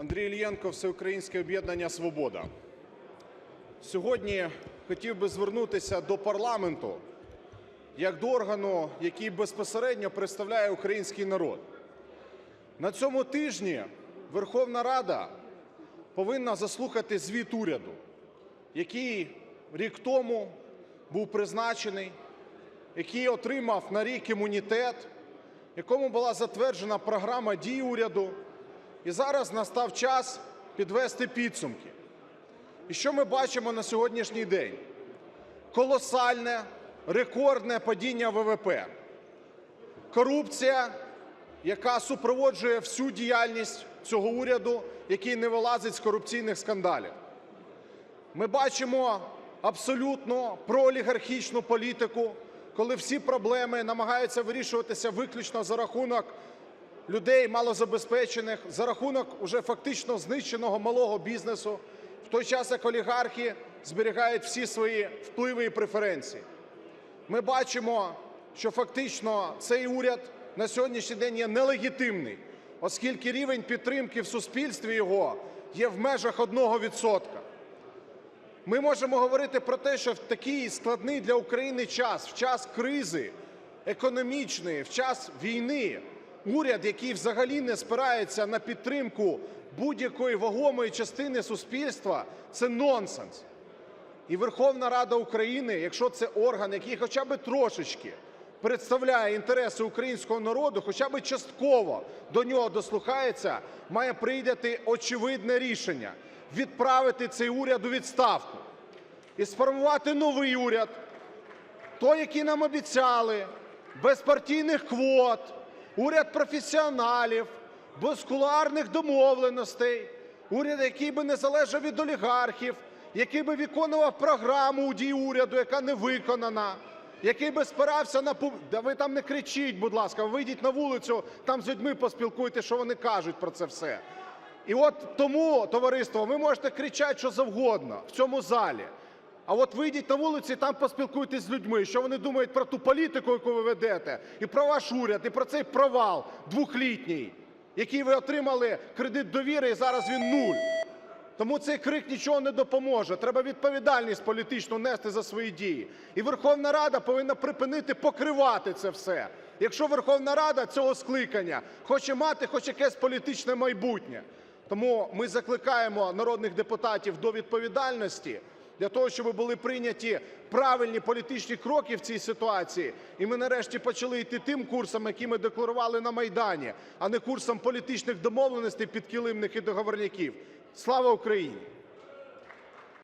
Андрій Іллєнко, Всеукраїнське об'єднання Свобода. Сьогодні хотів би звернутися до парламенту як до органу, який безпосередньо представляє український народ. На цьому тижні Верховна Рада повинна заслухати звіт уряду, який рік тому був призначений, який отримав на рік імунітет, якому була затверджена програма дій уряду. І зараз настав час підвести підсумки. І що ми бачимо на сьогоднішній день? Колосальне, рекордне падіння ВВП, корупція, яка супроводжує всю діяльність цього уряду, який не вилазить з корупційних скандалів. Ми бачимо абсолютно проолігархічну політику, коли всі проблеми намагаються вирішуватися виключно за рахунок людей малозабезпечених, за рахунок уже фактично знищеного малого бізнесу, в той час як олігархи зберігають всі свої впливи і преференції. Ми бачимо, що фактично цей уряд на сьогоднішній день є нелегітимний, оскільки рівень підтримки в суспільстві його є в межах 1%. Ми можемо говорити про те, що в такий складний для України час, в час кризи економічної, в час війни, уряд, який взагалі не спирається на підтримку будь-якої вагомої частини суспільства, це нонсенс. І Верховна Рада України, якщо це орган, який хоча б трошечки представляє інтереси українського народу, хоча б частково до нього дослухається, має прийняти очевидне рішення відправити цей уряд у відставку і сформувати новий уряд, той, який нам обіцяли, без партійних квот, уряд професіоналів, без кулуарних домовленостей, уряд, який би не залежав від олігархів, який би виконував програму дій уряду, яка не виконана, який би спирався на. Да ви там не кричіть, будь ласка, вийдіть на вулицю, там з людьми поспілкуйтесь, що вони кажуть про це все. І от тому, товариство, ви можете кричати що завгодно в цьому залі. А от вийдіть на вулицю і там поспілкуйтесь з людьми, що вони думають про ту політику, яку ви ведете, і про ваш уряд, і про цей провал двохлітній, який ви отримали кредит довіри, і зараз він нуль. Тому цей крик нічого не допоможе. Треба відповідальність політичну нести за свої дії. І Верховна Рада повинна припинити покривати це все. Якщо Верховна Рада цього скликання хоче мати хоч якесь політичне майбутнє. Тому ми закликаємо народних депутатів до відповідальності для того, щоб були прийняті правильні політичні кроки в цій ситуації, і ми нарешті почали йти тим курсом, який ми декларували на Майдані, а не курсом політичних домовленостей, підкилимних і договорняків. Слава Україні!